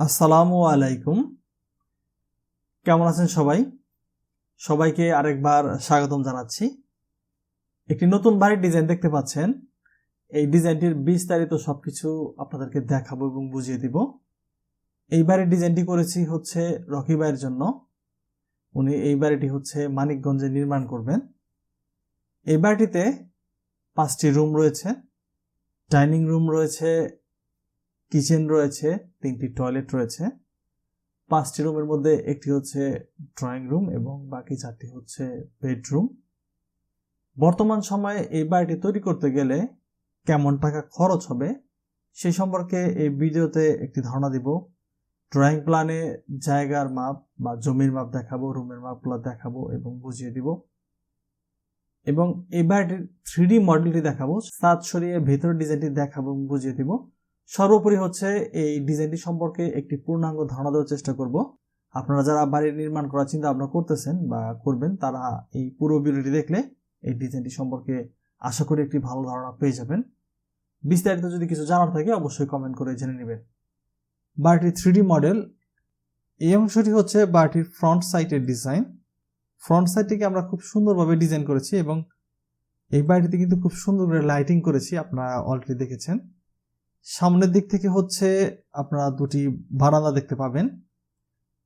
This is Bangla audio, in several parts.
আসসালামু আলাইকুম। কেমন আছেন সবাই? সবাইকে আরেকবার স্বাগতম জানাচ্ছি। একটি নতুন বাড়ির ডিজাইন দেখতে পাচ্ছেন। এই ডিজাইনটির বিস্তারিত সব কিছু আপনাদেরকে দেখাবো এবং বুঝিয়ে দিব। এই বাড়ির ডিজাইনটি করেছি হচ্ছে রকি ভাইয়ের জন্য। উনি এই বাড়িটি হচ্ছে মানিকগঞ্জে নির্মাণ করবেন। এই বাড়িটিতে পাঁচটি রুম রয়েছে। ডাইনিং রুম রয়েছে কিচেন রয়েছে, তিনটি টয়লেট রয়েছে। পাঁচটি রুমের মধ্যে একটি হচ্ছে ড্রয়িং রুম এবং বাকি চারটি হচ্ছে বেডরুম। বর্তমান সময়ে এই বাড়িটি তৈরি করতে গেলে কেমন টাকা খরচ হবে সেই সম্পর্কে এই ভিডিওতে একটি ধারণা দিব। ড্রয়িং প্ল্যানে জায়গার মাপ বা জমির মাপ দেখাবো, রুমের মাপগুলো দেখাবো এবং বুঝিয়ে দিব। এবং এই বাড়িটির থ্রি মডেলটি দেখাবো সাত সরিয়ে ভেতরের ডিজাইনটি দেখাবো এবং বুঝিয়ে দিব। সর্বোপরি হচ্ছে এই ডিজাইনটি সম্পর্কে একটি পূর্ণাঙ্গ ধারণা দেওয়ার চেষ্টা করব। আপনারা যারা বাড়ি নির্মাণ করার চিন্তা ভাবনা করতেছেন বা করবেন, তারা এই পুরো ভিডিওটি দেখলে এই ডিজাইনটি সম্পর্কে আশা করি একটি ভালো ধারণা পেয়ে যাবেন। বিস্তারিত যদি কিছু জানার থাকে, অবশ্যই কমেন্ট করে জেনে নেবেন। বাড়িটির থ্রি মডেল। এই অংশটি হচ্ছে বাড়িটির ফ্রন্ট সাইটের ডিজাইন ফ্রন্ট সাইডটিকে আমরা খুব সুন্দরভাবে ডিজাইন করেছি এবং এই বাড়িটিতে কিন্তু খুব সুন্দর করে লাইটিং করেছি, আপনারা অলরেডি দেখেছেন। সামনের দিক থেকে হচ্ছে আপনারা দুটি বারান্দা দেখতে পাবেন।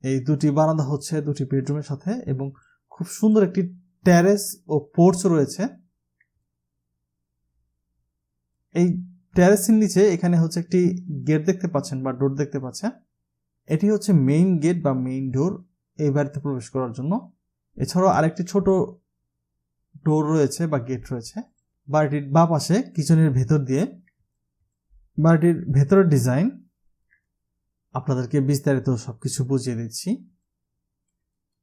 এই দুটি বারান্দা হচ্ছে দুটি বেডরুমের সাথে এবং খুব সুন্দর একটি ট্যারেস ও পোর্চ রয়েছে। এই ট্যারেসের নিচে এখানে হচ্ছে একটি গেট দেখতে পাচ্ছেন বা ডোর দেখতে পাচ্ছেন। এটি হচ্ছে মেইন গেট বা মেইন ডোর এই বাড়িতে প্রবেশ করার জন্য। এছাড়াও আরেকটি ছোট ডোর রয়েছে বা গেট রয়েছে। বাড়িটির বা পাশে কিচেনের ভেতর দিয়ে বাড়িটির ভেতরের ডিজাইন আপনাদেরকে বিস্তারিত সব কিছু বুঝিয়ে দিচ্ছি।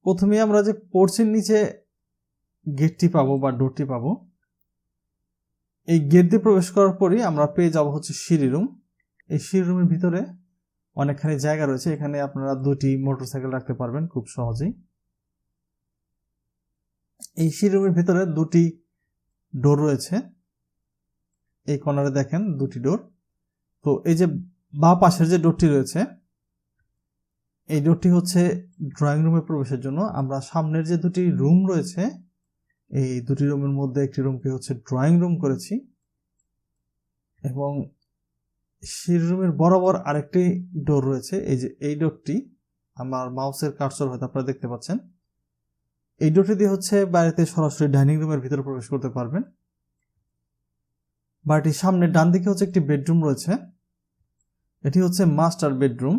প্রথমে আমরা যে পোর্চের নিচে গেটটি পাবো বা ডোরটি পাবো, এই গেট দিয়ে প্রবেশ করার পরই আমরা পেয়ে যাব হচ্ছে সিঁড়ি রুম এই সিঁড়ি রুমের ভিতরে অনেকখানি জায়গা রয়েছে, এখানে আপনারা দুটি মোটরসাইকেল রাখতে পারবেন খুব সহজেই। এই সিঁড়ি রুমের ভিতরে দুটি ডোর রয়েছে। এই কর্নারে দেখেন দুটি ডোর তো এই যে বা পাশের যে ডোরটি রয়েছে, এই ডোরটি হচ্ছে ড্রয়িং রুমে প্রবেশের জন্য। আমরা সামনের যে দুটি রুম রয়েছে, এই দুটি রুমের মধ্যে একটি রুমকে হচ্ছে ড্রয়িং রুম করেছি এবং সেই রুমের বরাবর আরেকটি ডোর রয়েছে। এই যে এই ডোরটি, আমার মাউসের কার্সর হয়তো আপনারা দেখতে পাচ্ছেন। এই ডোরটি দিয়ে হচ্ছে বাড়িতে সরাসরি ডাইনিং রুমের ভিতরে প্রবেশ করতে পারবেন। বাড়িটির সামনে ডান দিকে হচ্ছে একটি বেডরুম রয়েছে। এটি হচ্ছে মাস্টার বেডরুম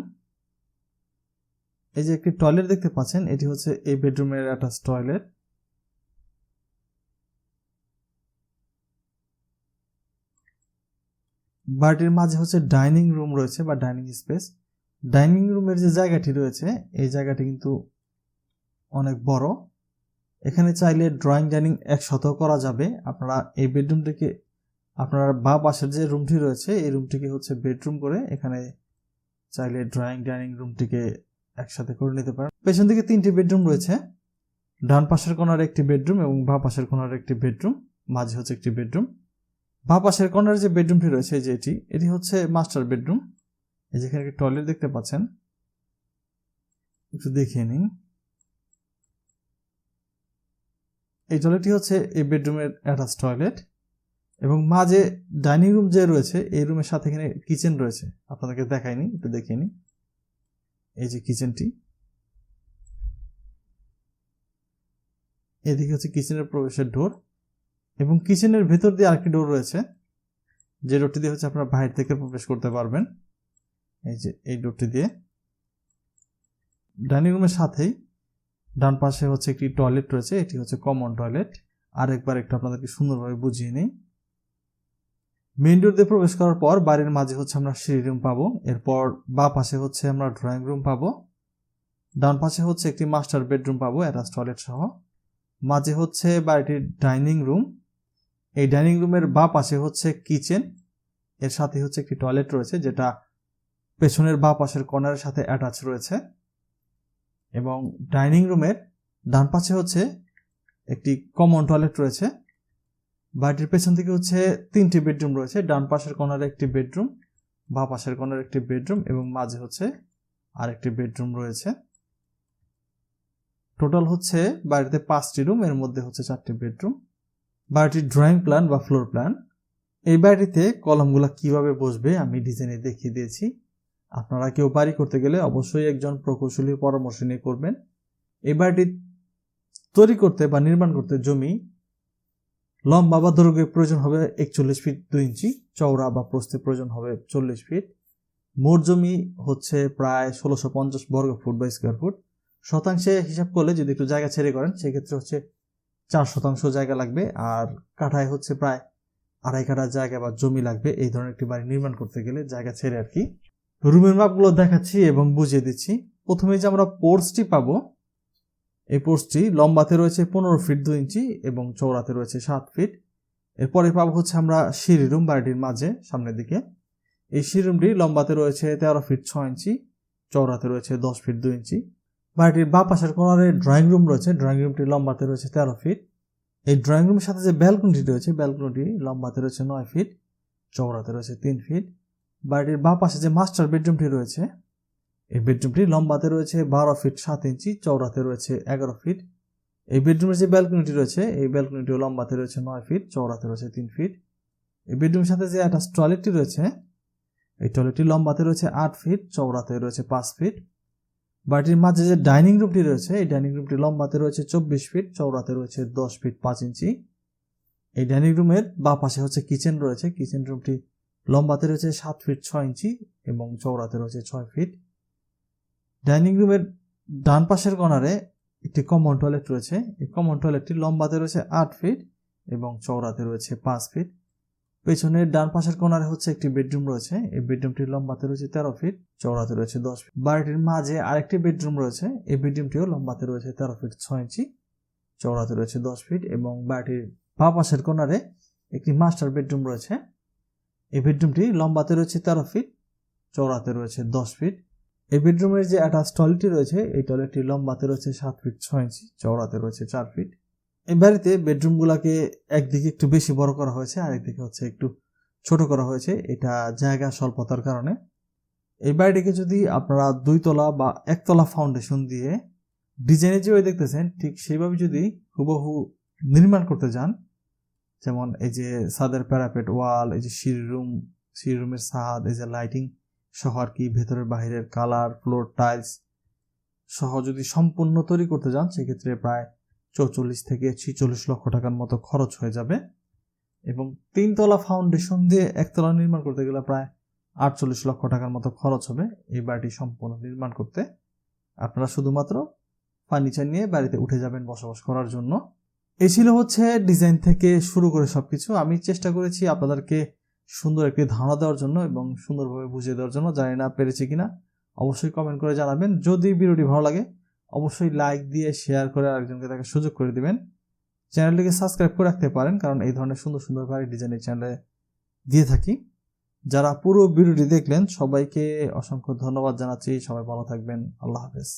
এই যে একটি টয়লেট দেখতে পাচ্ছেন, এটি হচ্ছে এই বেডরুমের অ্যাটাচ টয়লেট বাড়িটির মাঝে হচ্ছে ডাইনিং রুম রয়েছে বা ডাইনিং স্পেস ডাইনিং রুমের যে জায়গাটি রয়েছে, এই জায়গাটি কিন্তু অনেক বড়। এখানে চাইলে ড্রয়িং ডাইনিং একসাথেও করা যাবে। আপনারা এই বেডরুমটিকে আপনার বা পাশের যে রুমটি রয়েছে, এই রুমটিকে হচ্ছে বেডরুম করে এখানে চাইলে ড্রয়িং ডাইনিং রুমটিকে একসাথে করে নিতে পারেন। পেছন দিকে তিনটি বেডরুম রয়েছে। ডান পাশের কোনার একটি বেডরুম এবং বা পাশের কোনার একটি বেডরুম মাঝে হচ্ছে একটি বেডরুম বা পাশের কোনার যে বেডরুমটি রয়েছে যে এটি এটি হচ্ছে মাস্টার বেডরুম এই যেখানে একটি টয়লেট দেখতে পাচ্ছেন। একটু দেখিয়ে নিন। এই টয়লেটটি হচ্ছে এই বেডরুমের অ্যাটাচ টয়লেট এবং মাঝে ডাইনিং রুম যে রয়েছে, এই রুমের সাথে এখানে কিচেন রয়েছে। আপনাদেরকে দেখাইনি, একটু দেখিয়ে নিই। এই যে কিচেনটি। এদিকে হচ্ছে কিচেনের প্রবেশের ডোর এবং কিচেনের ভেতর দিয়ে আরেকটি ডোর রয়েছে, যে ডোরটি দিয়ে হচ্ছে আপনারা বাইরে থেকে প্রবেশ করতে পারবেন। এই যে এই ডোরটি দিয়ে। ডাইনিং রুমের সাথেই ডান পাশে হচ্ছে একটি টয়লেট রয়েছে, এটি হচ্ছে কমন টয়লেট। আরেকবার একটু আপনাদেরকে সুন্দরভাবে বুঝিয়ে নিই। মেইন ডোর দিয়ে প্রবেশ করার পর বাড়ির মাঝে হচ্ছে আমরা সিঁড়ি রুম পাবো। এরপর বা পাশে হচ্ছে আমরা ড্রয়িং রুম পাবো। ডান পাশে হচ্ছে একটি মাস্টার বেডরুম পাবো অ্যাটাচ টয়লেট সহ। মাঝে হচ্ছে বাড়িটির ডাইনিং রুম এই ডাইনিং রুমের বা পাশে হচ্ছে কিচেন এর সাথে হচ্ছে একটি টয়লেট রয়েছে, যেটা পেছনের বা পাশের কর্নারের সাথে অ্যাটাচ রয়েছে। এবং ডাইনিং রুমের ডান পাশে হচ্ছে একটি কমন টয়লেট রয়েছে। বাড়িটির পেছন থেকে হচ্ছে তিনটি বেডরুম রয়েছে। ডান পাশের কোনারে একটি বেডরুম, বা পাশের কোনারে একটি বেডরুম এবং মাঝে হচ্ছে আরেকটি বেডরুম রয়েছে। টোটাল হচ্ছে বাড়িতে পাঁচটি রুম এর মধ্যে হচ্ছে চারটি বেডরুম। বাড়িটির ড্রয়িং প্ল্যান বা ফ্লোর প্ল্যান এই বাড়িতে কলমগুলো কীভাবে বসবে আমি ডিজাইনে দেখিয়ে দিয়েছি। আপনারা কেউ বাড়ি করতে গেলে অবশ্যই একজন প্রকৌশলীর পরামর্শ নিয়ে করবেন। এই বাড়িটি তৈরি করতে বা নির্মাণ করতে জমি লম্বা বা দৈর্ঘ্যে প্রয়োজন হবে একচল্লিশ ফিট দুই ইঞ্চি, চওড়া বা প্রস্থে প্রয়োজন হবে চল্লিশ ফিট। মোট জমি হচ্ছে প্রায় ষোলোশো পঞ্চাশ বর্গ ফুট বা স্কোয়ার ফুট শতাংশে হিসাব করলে যদি একটু জায়গা ছেড়ে করেন, সেক্ষেত্রে হচ্ছে চার শতাংশ জায়গা লাগবে আর কাঠায় হচ্ছে প্রায় আড়াই কাঠা জায়গা বা জমি লাগবে। এই ধরনের একটি বাড়ি নির্মাণ করতে গেলে জায়গা ছেড়ে আর কি। রুমের মাপগুলো দেখাচ্ছি এবং বুঝিয়ে দিচ্ছি। প্রথমে যে আমরা পোর্সটি পাবো এই পোর্সটি লম্বাতে রয়েছে পনেরো ফিট দু ইঞ্চি এবং চৌড়াতে রয়েছে সাত ফিট। এরপরে পাবো হচ্ছে আমরা সিঁড়ি রুম বাড়িটির মাঝে, সামনের দিকে। এই সিঁড়ি রুমটি লম্বাতে রয়েছে তেরো ফিট ছ ইঞ্চি চৌড়াতে রয়েছে দশ ফিট দু ইঞ্চি। বাড়িটির বা পাশের কোনারে ড্রয়িং রুম রয়েছে, ড্রয়িং রুমটি লম্বাতে রয়েছে তেরো ফিট। এই ড্রয়িং রুমের সাথে যে ব্যালকনিটি রয়েছে, ব্যালকনিটি লম্বাতে রয়েছে নয় ফিট চৌড়াতে রয়েছে তিন ফিট। বাড়িটির বা পাশে যে মাস্টার বেডরুমটি রয়েছে এই বেডরুমটি লম্বাতে রয়েছে বারো ফিট সাত ইঞ্চি চৌড়াতে রয়েছে এগারো ফিট। এই বেডরুমের যে ব্যালকনিটি রয়েছে, এই ব্যালকনিটিও লম্বাতে রয়েছে নয় ফিট চৌড়াতে রয়েছে তিন ফিট। এই বেডরুমের সাথে যে অ্যাটাচ টয়লেটটি রয়েছে, এই টয়লেটটি লম্বাতে রয়েছে আট ফিট চৌড়াতে রয়েছে পাঁচ ফিট। বাড়িটির মাঝে যে ডাইনিং রুমটি রয়েছে, এই ডাইনিং রুমটি লম্বাতে রয়েছে চব্বিশ ফিট চৌড়াতে রয়েছে দশ ফিট পাঁচ ইঞ্চি। এই ডাইনিং রুমের বা পাশে হচ্ছে কিচেন রয়েছে, কিচেন রুমটি লম্বাতে রয়েছে সাত ফিট ছয় ইঞ্চি এবং চৌড়াতে রয়েছে ছয় ফিট। ডাইনিং রুমের ডান পাশের কর্নারে একটি কমন টয়লেট রয়েছে। এই কমন টয়লেটটি লম্বাতে রয়েছে আট ফিট এবং চওড়াতে রয়েছে পাঁচ ফিট পেছনের ডান পাশের কোনারে হচ্ছে একটি বেডরুম রয়েছে। এই বেডরুমটি লম্বাতে রয়েছে তেরো ফিট চওড়াতে রয়েছে দশ ফিট বাড়িটির মাঝে আরেকটি বেডরুম রয়েছে। এই বেডরুমটিও লম্বাতে রয়েছে তেরো ফিট ছয় ইঞ্চি চওড়াতে রয়েছে দশ ফিট এবং বাড়িটির বা পাশের কোনারে একটি মাস্টার বেডরুম রয়েছে। এই বেডরুমটি লম্বাতে রয়েছে তেরো ফিট চৌড়াতে রয়েছে দশ ফিট এই বেডরুমের যে অ্যাটাচ টয়লেটটি রয়েছে, এই টয়লেটটি লম্বাতে রয়েছে সাত ফিট ছয় ইঞ্চি চওড়াতে রয়েছে চার ফিট এই বাড়িতে বেডরুমগুলোকে একদিকে একটু বেশি বড় করা হয়েছে আর একদিকে হচ্ছে একটু ছোট করা হয়েছে। এটা জায়গা স্বল্পতার কারণে। এই বাড়িটিকে যদি আপনারা দুইতলা বা একতলা ফাউন্ডেশন দিয়ে ডিজাইনে যেভাবে দেখতেছেন, ঠিক সেইভাবে যদি হুবহু নির্মাণ করতে যান, যেমন এই যে ছাদের প্যারাপেট ওয়াল এই যে সিঁড়ি রুম সিঁড়ি রুমের ছাদ, এই যে লাইটিং সহ আর কি ভেতরের বাহিরের কালার ফ্লোর টাইলস সহ যদি সম্পূর্ণ তৈরি করতে যান, সেক্ষেত্রে প্রায় চৌচল্লিশ থেকে ছিচল্লিশ লক্ষ টাকার মতো খরচ হয়ে যাবে। এবং তিনতলা ফাউন্ডেশন দিয়ে একতলা নির্মাণ করতে গেলে প্রায় আটচল্লিশ লক্ষ টাকার মতো খরচ হবে। এই বাড়িটি সম্পূর্ণ নির্মাণ করতে আপনারা শুধুমাত্র ফার্নিচার নিয়ে বাড়িতে উঠে যাবেন বসবাস করার জন্য। এ ছিল হচ্ছে ডিজাইন থেকে শুরু করে সব কিছু আমি চেষ্টা করেছি আপনাদেরকে সুন্দর একটি ধারণা দেওয়ার জন্য এবং সুন্দরভাবে বুঝিয়ে দেওয়ার জন্য, জানি না পেরেছি কিনা, অবশ্যই কমেন্ট করে জানাবেন। যদি ভিডিওটি ভালো লাগে, অবশ্যই লাইক দিয়ে শেয়ার করে আরেকজনকে তাকে সুযোগ করে দিবেন। চ্যানেলটিকে সাবস্ক্রাইব করে রাখতে পারেন, কারণ এই ধরনের সুন্দর সুন্দর বাড়ি ডিজাইনের চ্যানেলে দিয়ে থাকি। যারা পুরো ভিডিওটি দেখলেন, সবাইকে অসংখ্য ধন্যবাদ জানাচ্ছি। সবাই ভালো থাকবেন। আল্লাহ হাফেজ।